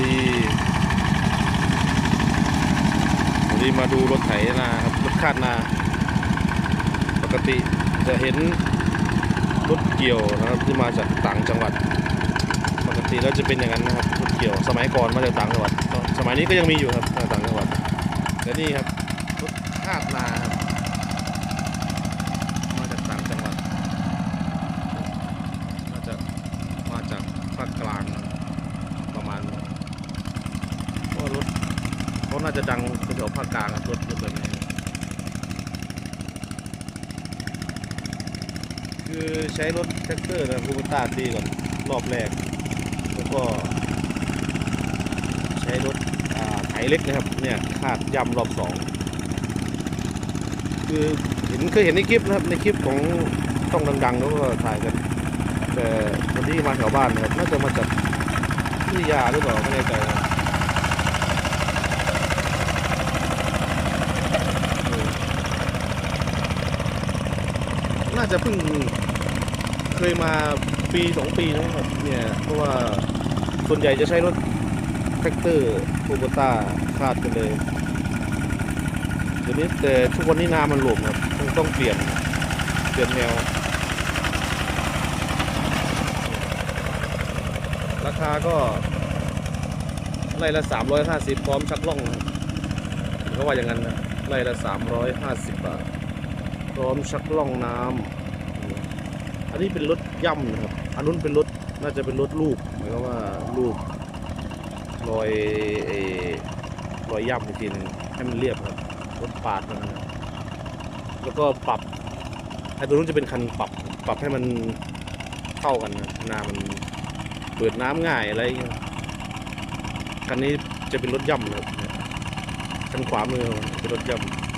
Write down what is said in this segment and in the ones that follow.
ดีวันนี้มาดูรถไถนาครับรถคาดนา ปกติจะเห็นรถเกี่ยวนะครับที่มาจากต่างจังหวัด ปกติแล้วจะเป็นอย่างนั้นนะครับรถเกี่ยวสมัยก่อนมาจากต่างจังหวัด สมัยนี้ก็ยังมีอยู่ครับต่างจังหวัดแต่นี่ครับรถคาดนาครับมาจากต่างจังหวัดน่าจะมาจากภาคกลางประมาณนี้เพราะว่ารถเขา น่าจะดังแถวภาคกลางรถรถแบบนี้คือใช้รถแท็กเตอร์นะคูปต้าตีก่อนรอบแรก แล้วก็ ใช้รถอ่าไถเล็กนะครับ เนี่ยคาดย่ำรอบสองคือเห็นเคยเห็นในคลิปนะครับในคลิปของต้องดังๆเขาก็ถ่ายกันแต่วันที่มาแถวบ้านนะครับน่าจะมาจากพิทยาหรือเปล่าไม่แน่ใจนะเออ น่าจะเพิ่งเคยมาปีสองปีนะครับเนี่ยเพราะว่าส่วนใหญ่จะใช้รถแท็กเตอร์โคโบต้าคาดกันเลยเดี๋ยวนี้แต่ทุกวันนี้น้ำมันหลวมครับต้องต้องเปลี่ยนเปลี่ยนแนว ราคาก็ไร่ละ 350 พร้อมชักล่องเขาว่าอย่างนั้นนะไร่ละ 350 บาท พร้อมชักล่องน้ำอันนี้เป็นรถย่ำนะครับ อันนู้นเป็นรถน่าจะเป็นรถลูกหมายความว่าลูกรอยเออรอยย่ำอีกทีนึงให้มันเรียบครับรถปาดนะครับแล้วก็ปรับไอ้ตัวนู้นจะเป็นคันปรับปรับให้มันเข้ากันนะนามันเปิดน้ำง่ายอะไรเงี้ยคันนี้จะเป็นรถย่ำครับเลยคันขวามือเป็นรถย่ำ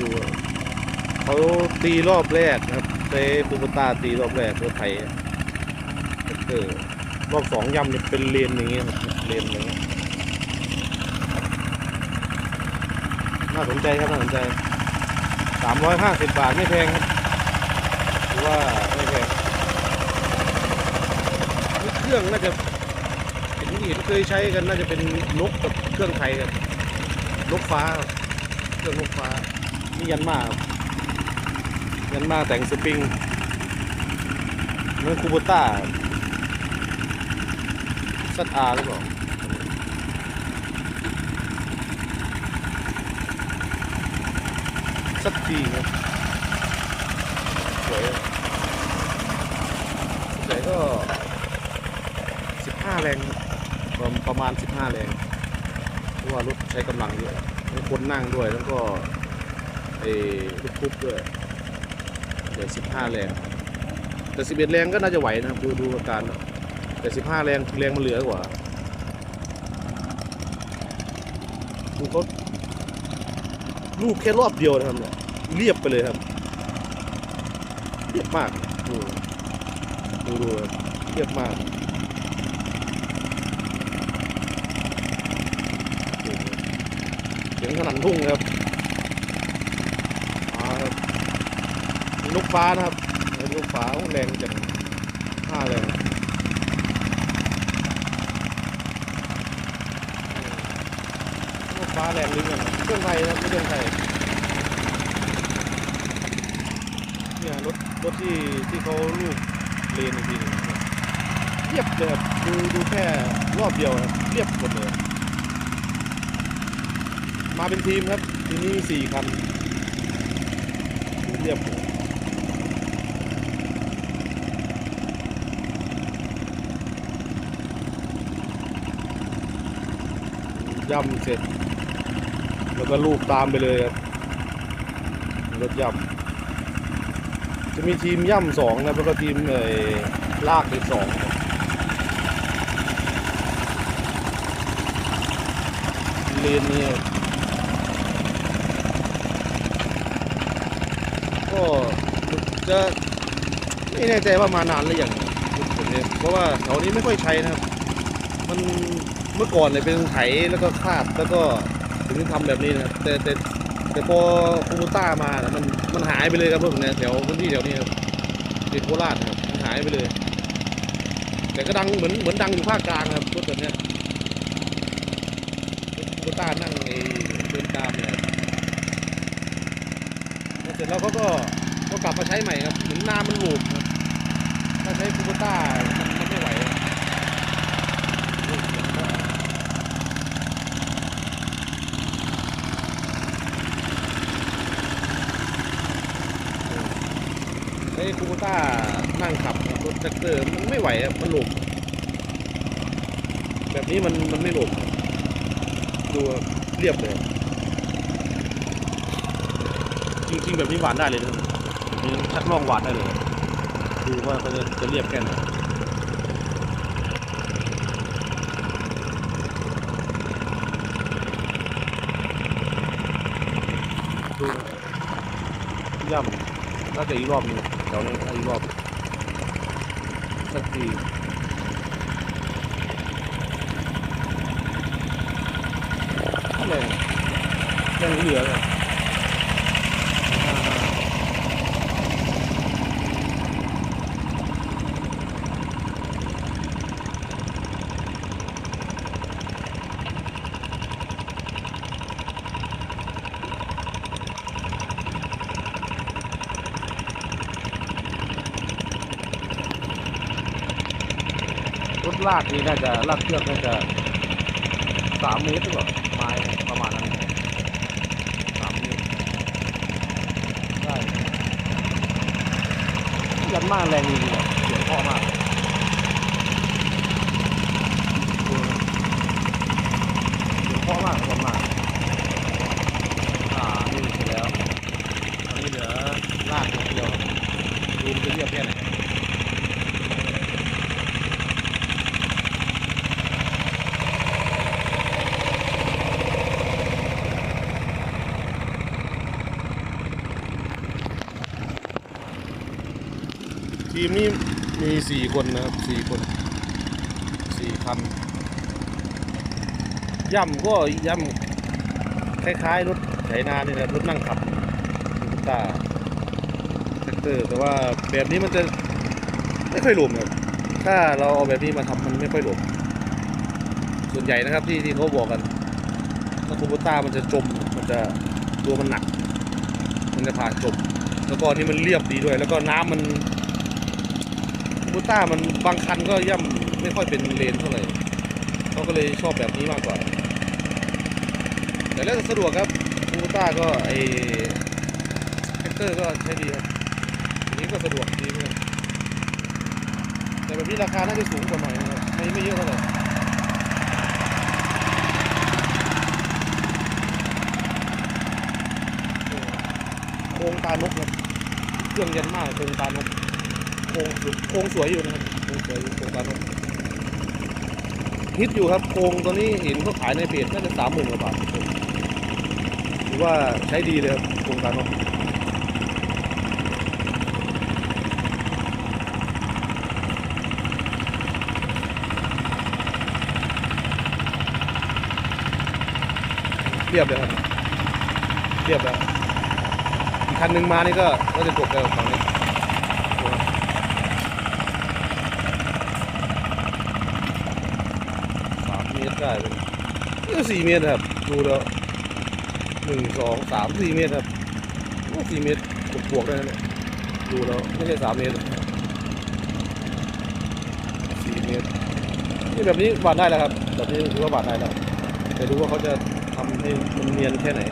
ดูเขาตีรอบแรกนะครับเซคูปตาตีรอบแรกรถไทยเออรอบสองยำเนี่ยเป็นเลนอย่างเงี้ยครับเลนอย่างเงี้ยน่าสนใจครับน่าสนใจสามร้อยห้าสิบบาทไม่แพงครับถือว่าไม่แพงเครื่องน่าจะเห็นเห็นเคยใช้กันน่าจะเป็นนกกับเครื่องไทยครับนกฟ้าเครื่องนกฟ้า นี่ยันมาครับยันมาแต่งสปริงนั่นคูโบต้าซัดอาหรือเปล่าซัดทีครับสวยสวยก็สิบห้าแรงรประมาณสิบห้าแรงเพราะว่ารถใช้กำลังเยอะคนนั่งด้วยแล้วก็ ไอ้ลูกคุกด้วยเดี๋ยวสิบห้าแรงแต่สิบเอ็ดแรงก็น่าจะไหวนะครับดูดูอาการแล้วแต่สิบห้าแรงแรงมันเหลือกว่าดูเขาลูกแค่รอบเดียวนะครับเนี่ยเรียบไปเลยครับ เรียบมากดูดูดูเรียบมากเสียงสนั่นทุ่งเลยครับ อ่าครับ มีลูกฟ้านะครับเป็นลูกฟ้าแรงจังห้าแรงลูกฟ้าแรงลิ้นกันเครื่องไทยนะครับไม่เครื่องไทยเนี่ยรถรถที่ที่เขาลูกเลนอีกทีนึงเรียบเลยดูดูแค่รอบเดียวครับเรียบหมดเลยมาเป็นทีมครับ ทีนี้สี่คันเรียบเลย ย่ำเสร็จ แล้วก็ลูกตามไปเลยครับรถย่ำจะมีทีมย่ำสองนะแล้วก็ทีมเอ่อลากอีกสองครับเลนนี้ก็จะไม่แน่ใจว่ามานานหรือยังเนี่ยเพราะว่าแถวนี้ไม่ค่อยใช้นะครับ มันเมื่อก่อนเนี่ยเป็นไถแล้วก็คาดแล้วก็ถึงทำแบบนี้นะครับแต่แต่แต่พอคูบูต้ามานะมันมันหายไปเลยครับรถผมเนี่ยแถวพื้นที่แถวนี้ครับติดโคราชครับมันหายไปเลย แต่ก็ดังเหมือนเหมือนดังอยู่ภาคกลางครับรถแบบเนี้ยคูโบต้านั่งไอ้เดินตามเนี่ยเสร็จแล้วเขาก็ก็กลับมาใช้ใหม่ครับเหมือนน้ำมันหลูบครับถ้าใช้คูโบต้ามันมันไม่ไหวอะโอ้ยเสียงก็ ไอ้คูต้านั่งขับรถแท็กเตอร์มันไม่ไหวอะมันหลบแบบนี้มันมันไม่หลบดูเรียบเลย จริงๆแบบนี้หวานได้เลยนะแบบนี้ชักล่องหวานได้เลย ดูว่าเขาจะจะเรียบแค่ไหนดูนะ ย่ำน่าจะอีกรอบหนึงเดี๋ยวนี้อีกรอบสักทีแรงแรงเหลือเลย รถลากนี่น่าจะลากเชือกน่าจะสามเมตรหรือเปล่าไม้ประมาณนั้นสามเมตรได้ยันมากแรงจริงๆเสียงเพราะมากเสียงเพราะมากยันมากอ่านี่เสร็จแล้วตอนนี้เหลือลากอย่างเดียวดูมันจะเรียบแค่ไหน ทีมนี้มีสี่คนนะครับสี่คนสี่คันย่ำก็ย่ำคล้ายๆรถไถนานี่แหละรถนั่งขับรถตาแท็กเตอร์ แต่ว่าแบบนี้มันจะไม่ค่อยหลวมครับถ้าเราเอาแบบนี้มาทำมันไม่ค่อยหลวมส่วนใหญ่นะครับที่ที่เขาบอกกันถ้าคูโบต้ามันจะจมมันจะตัวมันหนัก มันจะผ่านจมแล้วก็นนี่มันเรียบดีด้วย แล้วก็น้ำมัน บูต้ามันบางคันก็ย่ำไม่ค่อยเป็นเลนเท่าไหร่เขาก็เลยชอบแบบนี้มากกว่า แต่แล้วสะดวกครับบูต้าก็ไอแท็กเตอร์ก็ใช้ดีครับอันนี้ก็สะดวกดีเหมือนกันแต่แบบนี้ราคาน่าจะสูงกว่าหน่อยนะครับไม่ไม่เยอะเท่าไหร่โครงตานกครับเครื่องเย็นมากโครงตานก ครงโครงสวยอยู่นะครับโครงสวยอยู่โครงการนกฮิตอยู่ครับโครงตัวนี้เห็นเขาขายในเพจน่าจะสามหมื่นกว่าบาทถือว่าใช้ดีเลยครับโครงการนกเรียบเลยครับเรียบแล้วอีกคันหนึ่งมานี่ก็ก็จะจบแล้วฝั่งนี้ สามเมตร ได้เป็นนี่ก็สี่เมตรครับ ดูแล้วหนึ่งสองสามสี่เมตรครับสี่เมตรบวกบวกได้นะเนี่ยดูแล้วไม่ใช่สามเมตรสี่เมตรนี่แบบนี้วาดได้แล้วครับ แบบนี้ถือว่าวาดได้แล้วแต่ดูว่าเขาจะทำให้มันเนียนแค่ไหน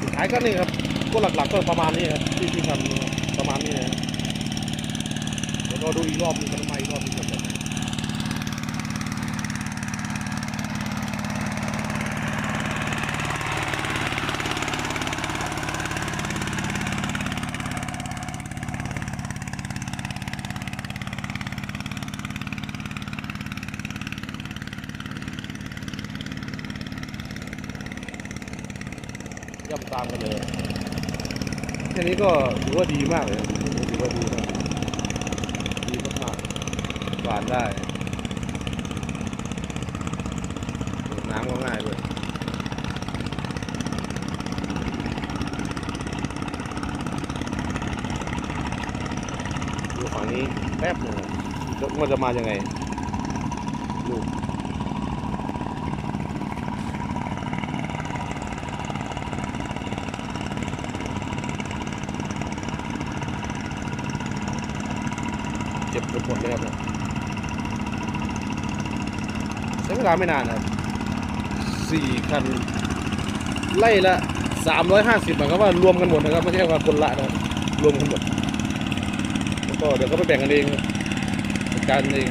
สุดท้ายก็นี่ครับ ก็หลักๆก็ประมาณนี้ครับที่ที่ทำประมาณนี้ รอดูอีกรอบหนึงกันมาอีกรอบหนึงกันแบบไหนย่ำตามกันเลยแค่นี้ก็ถือว่าดีมากเลยถือว่าดีมาก หวานได้ดูดน้ำก็ง่ายเลยดูฝั่งนี้แป๊บหนึ่งจะมันจะมายังไงลูเจ็บไปหมดเลยครับเนี่ย ใช้เวลาไม่นานครับสี่คัน ไล่ละสามร้อยห้าสิบหมายความว่ารวมกันหมดนะครับ ไม่ใช่ว่าคนละนะรวมกันหมด แล้วก็เดี๋ยวก็ไปแบ่งกันเองจัดการเอง